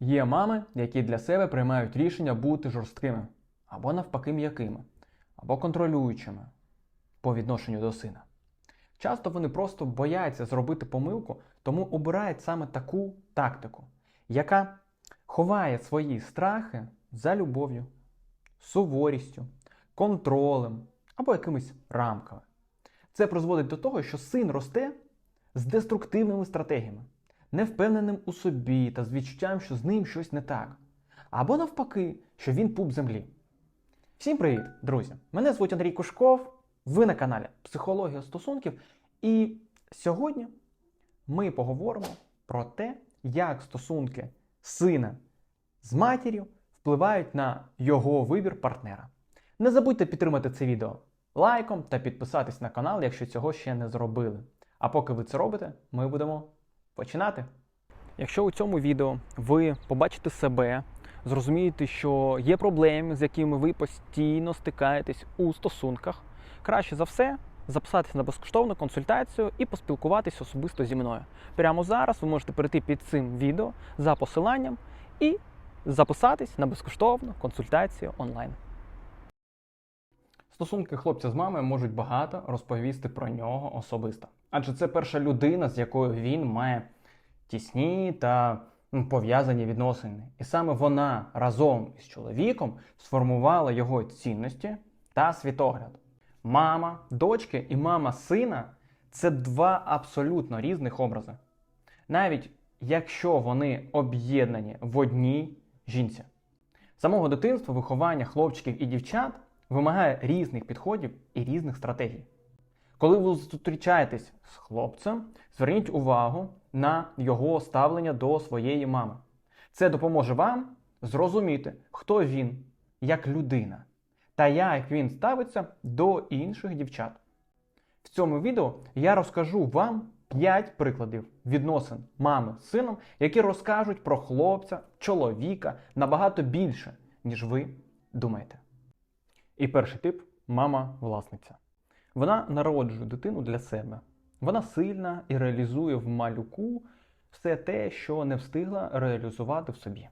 Є мами, які для себе приймають рішення бути жорсткими, або навпаки м'якими, або контролюючими по відношенню до сина. Часто вони просто бояться зробити помилку, тому обирають саме таку тактику, яка ховає свої страхи за любов'ю, суворістю, контролем або якимись рамками. Це призводить до того, що син росте з деструктивними стратегіями, невпевненим у собі та з відчуттям, що з ним щось не так. Або навпаки, що він пуп землі. Всім привіт, друзі! Мене звуть Андрій Кушков. Ви на каналі Психологія стосунків. І сьогодні ми поговоримо про те, як стосунки сина з матір'ю впливають на його вибір партнера. Не забудьте підтримати це відео лайком та підписатись на канал, якщо цього ще не зробили. А поки ви це робите, ми будемо починати. Якщо у цьому відео ви побачите себе, зрозумієте, що є проблеми, з якими ви постійно стикаєтесь у стосунках, краще за все записатися на безкоштовну консультацію і поспілкуватись особисто зі мною. Прямо зараз ви можете перейти під цим відео за посиланням і записатись на безкоштовну консультацію онлайн. Стосунки хлопця з мамою можуть багато розповісти про нього особисто. Адже це перша людина, з якою він має тісні та пов'язані відносини. І саме вона разом із чоловіком сформувала його цінності та світогляд. Мама дочки і мама сина це два абсолютно різних образи. Навіть якщо вони об'єднані в одній жінці. З самого дитинства виховання хлопчиків і дівчат вимагає різних підходів і різних стратегій. Коли ви зустрічаєтесь з хлопцем, зверніть увагу на його ставлення до своєї мами. Це допоможе вам зрозуміти, хто він як людина та як він ставиться до інших дівчат. В цьому відео я розкажу вам 5 прикладів відносин мами з сином, які розкажуть про хлопця, чоловіка набагато більше, ніж ви думаєте. І перший тип мама-власниця. Вона народжує дитину для себе. Вона сильна і реалізує в малюку все те, що не встигла реалізувати в собі.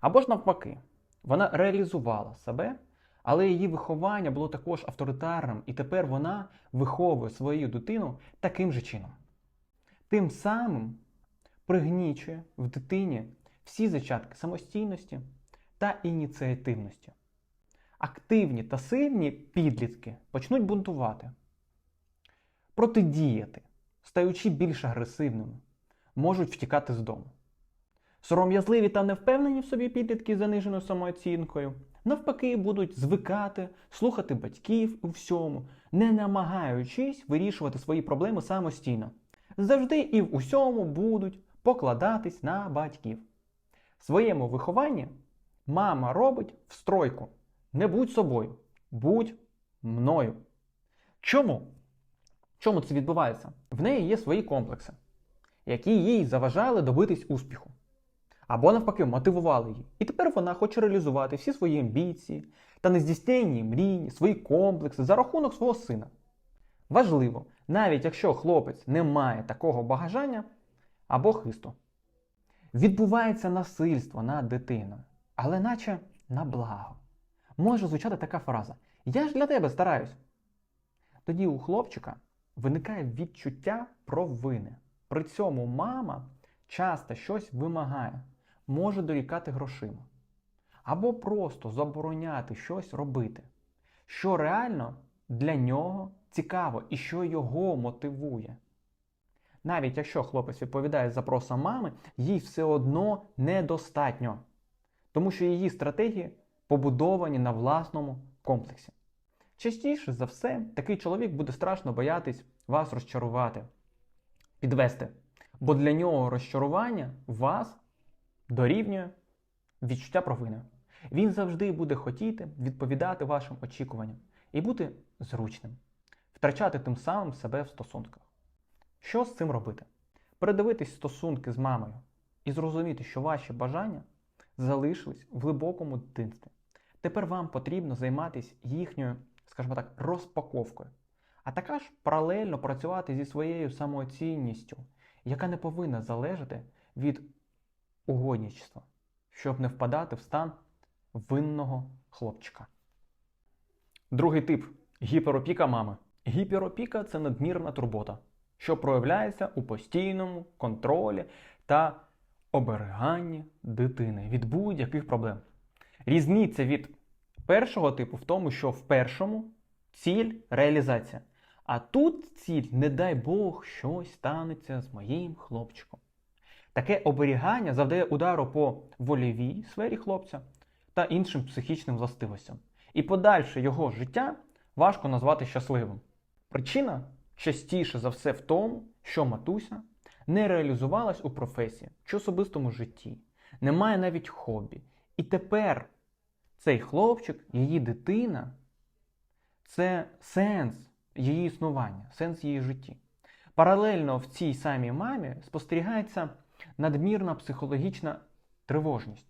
Або ж навпаки, вона реалізувала себе, але її виховання було також авторитарним, і тепер вона виховує свою дитину таким же чином. Тим самим пригнічує в дитині всі зачатки самостійності та ініціативності. Активні та сильні підлітки почнуть бунтувати, протидіяти, стаючи більш агресивними, можуть втікати з дому. Сором'язливі та невпевнені в собі підлітки з заниженою самооцінкою, навпаки, будуть звикати, слухати батьків у всьому, не намагаючись вирішувати свої проблеми самостійно. Завжди і в усьому будуть покладатись на батьків. В своєму вихованні мама робить встройку. Не будь собою, будь мною. Чому? Чому це відбувається? В неї є свої комплекси, які їй заважали добитись успіху. Або навпаки, мотивували її. І тепер вона хоче реалізувати всі свої амбіції та нездійсненні мрії, свої комплекси за рахунок свого сина. Важливо, навіть якщо хлопець не має такого бажання або хисту. Відбувається насильство над дитиною, але наче на благо. Може звучати така фраза: Я ж для тебе стараюсь. Тоді у хлопчика виникає відчуття провини. При цьому мама часто щось вимагає, може дорікати грошима. Або просто забороняти щось робити, що реально для нього цікаво і що його мотивує. Навіть якщо хлопець відповідає запросам мами, їй все одно недостатньо, тому що її стратегії побудовані на власному комплексі. Частіше за все, такий чоловік буде страшно боятись вас розчарувати, підвести. Бо для нього розчарування вас дорівнює відчуття провини. Він завжди буде хотіти відповідати вашим очікуванням і бути зручним, втрачати тим самим себе в стосунках. Що з цим робити? Передивитись стосунки з мамою і зрозуміти, що ваші бажання залишились в глибокому дитинстві. Тепер вам потрібно займатися їхньою, скажімо так, розпаковкою, а також паралельно працювати зі своєю самооцінністю, яка не повинна залежати від угодничества. щоб не впадати в стан винного хлопчика. Другий тип гіперопіка мами. Гіперопіка це надмірна турбота, що проявляється у постійному контролі та оберіганні дитини від будь-яких проблем. Різниця від першого типу в тому, що в першому ціль реалізація. А тут ціль, не дай Бог, щось станеться з моїм хлопчиком. Таке оберігання завдає удару по вольовій сфері хлопця та іншим психічним властивостям. І подальше його життя важко назвати щасливим. Причина частіше за все в тому, що матуся не реалізувалась у професії чи особистому житті, не має навіть хобі. І тепер цей хлопчик, її дитина це сенс її існування, сенс її житті. Паралельно в цій самій мамі спостерігається надмірна психологічна тривожність.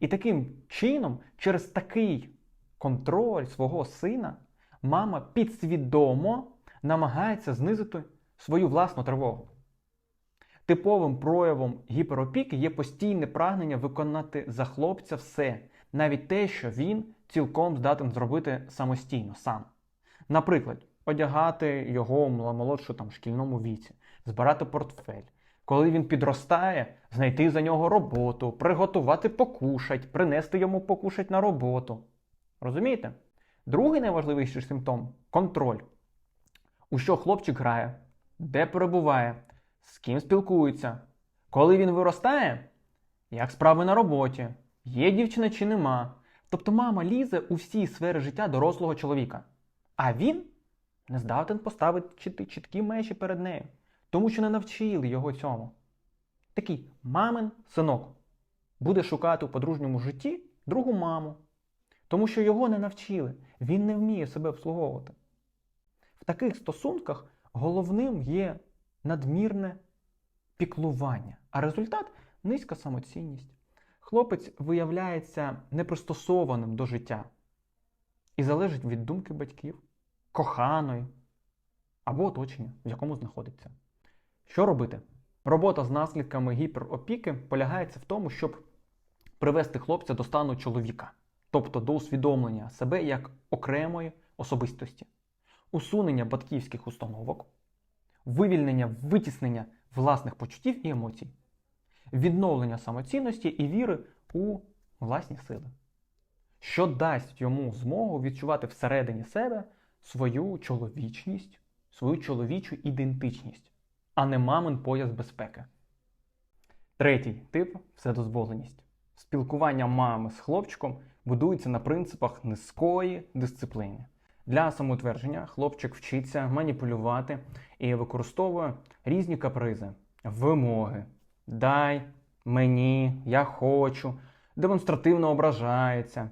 І таким чином, через такий контроль свого сина, мама підсвідомо намагається знизити свою власну тривогу. Типовим проявом гіперопіки є постійне прагнення виконати за хлопця все, навіть те, що він цілком здатен зробити самостійно сам. Наприклад, одягати його молодшу там, шкільному віці, збирати портфель. Коли він підростає, знайти за нього роботу, приготувати покушать, принести йому покушать на роботу. Розумієте? Другий найважливіший симптом контроль. У що хлопчик грає, де перебуває, з ким спілкується. Коли він виростає, як справи на роботі, є дівчина чи нема. Тобто мама лізе у всі сфери життя дорослого чоловіка. А він не здатен поставити чіткі межі перед нею, тому що не навчили його цьому. Такий мамин синок буде шукати у подружньому житті другу маму, тому що його не навчили, він не вміє себе обслуговувати. В таких стосунках головним є надмірне піклування, а результат низька самоцінність. Хлопець виявляється непристосованим до життя і залежить від думки батьків, коханої або оточення, в якому знаходиться. Що робити? Робота з наслідками гіперопіки полягається в тому, щоб привести хлопця до стану чоловіка, тобто до усвідомлення себе як окремої особистості, усунення батьківських установок, вивільнення витіснення власних почуттів і емоцій, відновлення самоцінності і віри у власні сили, що дасть йому змогу відчувати всередині себе свою чоловічність, свою чоловічу ідентичність, а не мамин пояс безпеки. Третій тип вседозволеність. Спілкування мами з хлопчиком будується на принципах низької дисципліни. Для самоутвердження хлопчик вчиться маніпулювати і використовує різні капризи, вимоги. Дай мені, я хочу, демонстративно ображається.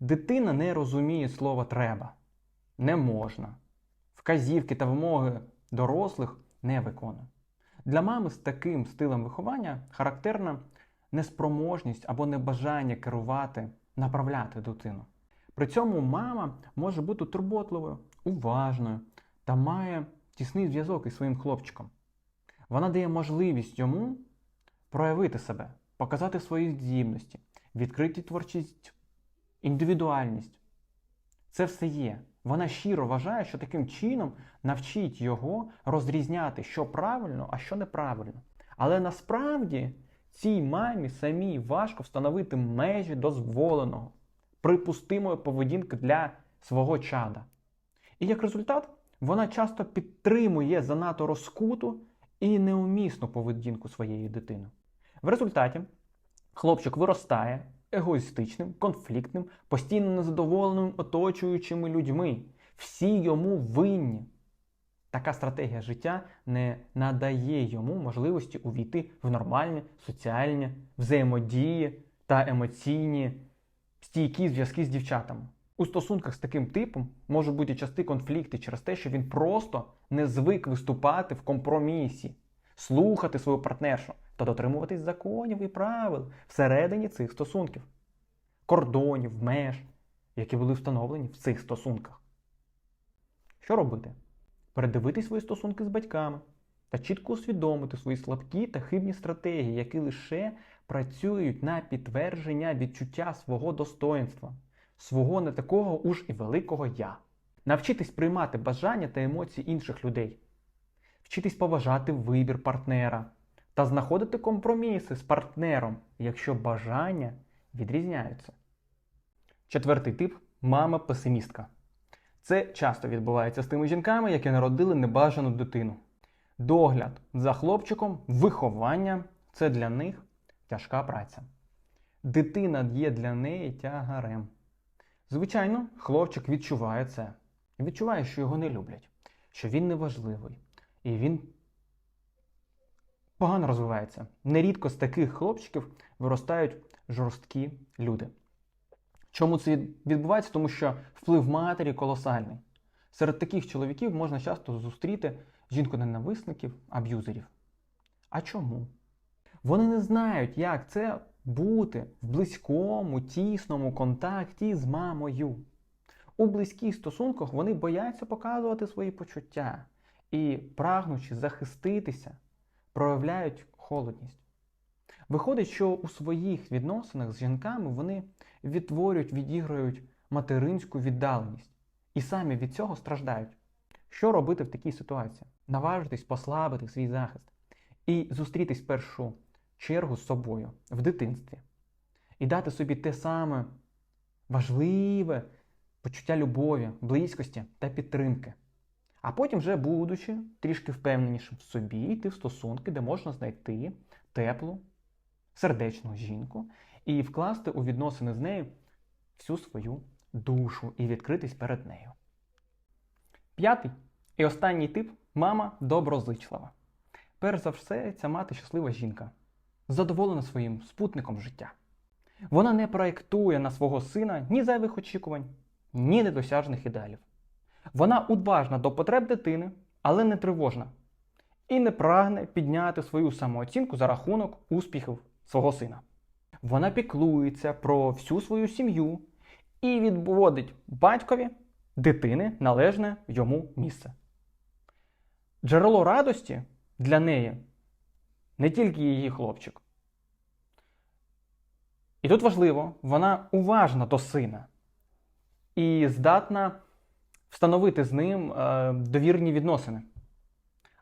Дитина не розуміє слова треба, не можна. Вказівки та вимоги дорослих не виконує. Для мами з таким стилем виховання характерна неспроможність або небажання керувати, направляти дитину. При цьому мама може бути турботливою, уважною та має тісний зв'язок із своїм хлопчиком. Вона дає можливість йому проявити себе, показати свої здібності, відкриті творчість, індивідуальність. Це все є. Вона щиро вважає, що таким чином навчить його розрізняти, що правильно, а що неправильно. Але насправді цій мамі самій важко встановити межі дозволеного, припустимої поведінки для свого чада. І як результат, вона часто підтримує занадто розкуту і неумісну поведінку своєї дитини. В результаті хлопчик виростає егоїстичним, конфліктним, постійно незадоволеним оточуючими людьми. Всі йому винні. Така стратегія життя не надає йому можливості увійти в нормальні соціальні взаємодії та емоційні стійкі зв'язки з дівчатами. У стосунках з таким типом можуть бути часті конфлікти через те, що він просто не звик виступати в компромісі, слухати свою партнершу та дотримуватись законів і правил всередині цих стосунків, кордонів, меж, які були встановлені в цих стосунках. Що робити? Передивити свої стосунки з батьками та чітко усвідомити свої слабкі та хибні стратегії, які лише працюють на підтвердження відчуття свого достоинства, свого не такого уж і великого я. Навчитись приймати бажання та емоції інших людей, вчитись поважати вибір партнера та знаходити компроміси з партнером, якщо бажання відрізняються. Четвертий тип мама песимістка. Це часто відбувається з тими жінками, які народили небажану дитину. Догляд за хлопчиком, виховання це для них тяжка праця. Дитина є для неї тягарем. Звичайно, хлопчик відчуває це. Відчуває, що його не люблять, що він неважливий, і він погано розвивається. Нерідко з таких хлопчиків виростають жорсткі люди. Чому це відбувається? Тому що вплив матері колосальний. Серед таких чоловіків можна часто зустріти жінко-ненависників, аб'юзерів. А чому? Вони не знають, як це бути в близькому, тісному контакті з мамою. У близьких стосунках вони бояться показувати свої почуття і, прагнучи захиститися, проявляють холодність. Виходить, що у своїх відносинах з жінками вони відтворюють, відіграють материнську віддаленість і самі від цього страждають. Що робити в такій ситуації? Наважитись послабити свій захист і зустрітись в першу чергу з собою в дитинстві і дати собі те саме важливе почуття любові, близькості та підтримки. А потім, вже будучи трішки впевненішим в собі, йти в стосунки, де можна знайти теплу, сердечну жінку і вкласти у відносини з нею всю свою душу і відкритись перед нею. П'ятий і останній тип мама доброзичлива. Перш за все, ця мати щаслива жінка, задоволена своїм спутником життя. Вона не проєктує на свого сина ні зайвих очікувань, ні недосяжних ідеалів. Вона уважна до потреб дитини, але не тривожна, і не прагне підняти свою самооцінку за рахунок успіхів свого сина. Вона піклується про всю свою сім'ю і відводить батькові дитини належне йому місце. Джерело радості для неї не тільки її хлопчик. І тут важливо, вона уважна до сина і здатна встановити з ним е, довірні відносини.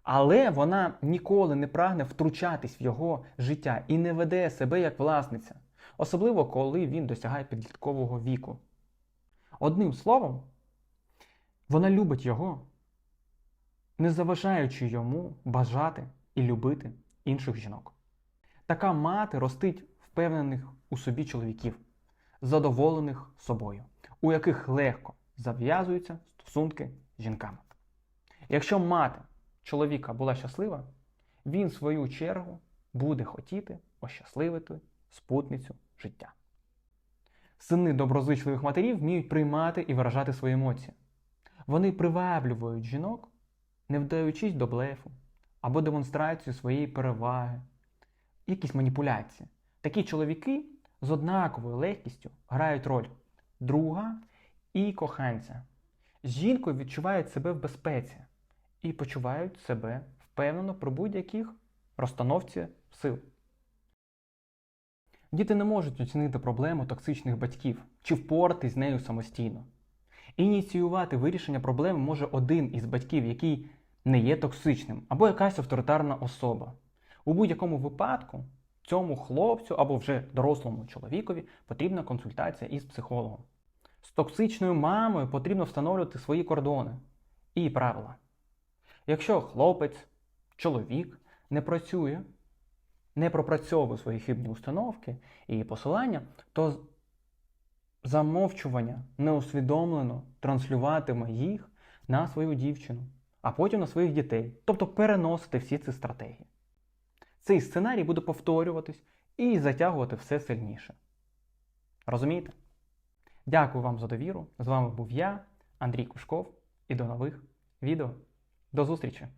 Але вона ніколи не прагне втручатись в його життя і не веде себе як власниця, особливо коли він досягає підліткового віку. Одним словом, вона любить його, не заважаючи йому бажати і любити інших жінок. Така мати ростить впевнених у собі чоловіків, задоволених собою, у яких легко зав'язуються стосунки з жінками. Якщо мати чоловіка була щаслива, він, в свою чергу, буде хотіти ощасливити спутницю життя. Сини доброзичливих матерів вміють приймати і виражати свої емоції. Вони приваблюють жінок, не вдаючись до блефу або демонстрацію своєї переваги, якісь маніпуляції. Такі чоловіки з однаковою легкістю грають роль друга і коханця. Жінкою відчувають себе в безпеці і почувають себе впевнено при будь-яких розстановці сил. Діти не можуть оцінити проблему токсичних батьків чи впоратись з нею самостійно. Ініціювати вирішення проблеми може один із батьків, який не є токсичним, або якась авторитарна особа. У будь-якому випадку цьому хлопцю або вже дорослому чоловікові потрібна консультація із психологом. З токсичною мамою потрібно встановлювати свої кордони і правила. Якщо хлопець, чоловік не працює, не пропрацьовує свої хибні установки і посилання, то замовчування неусвідомлено транслюватиме їх на свою дівчину, а потім на своїх дітей, тобто переносити всі ці стратегії. Цей сценарій буде повторюватись і затягувати все сильніше. Розумієте? Дякую вам за довіру. З вами був я, Андрій Кушков, і до нових відео. До зустрічі!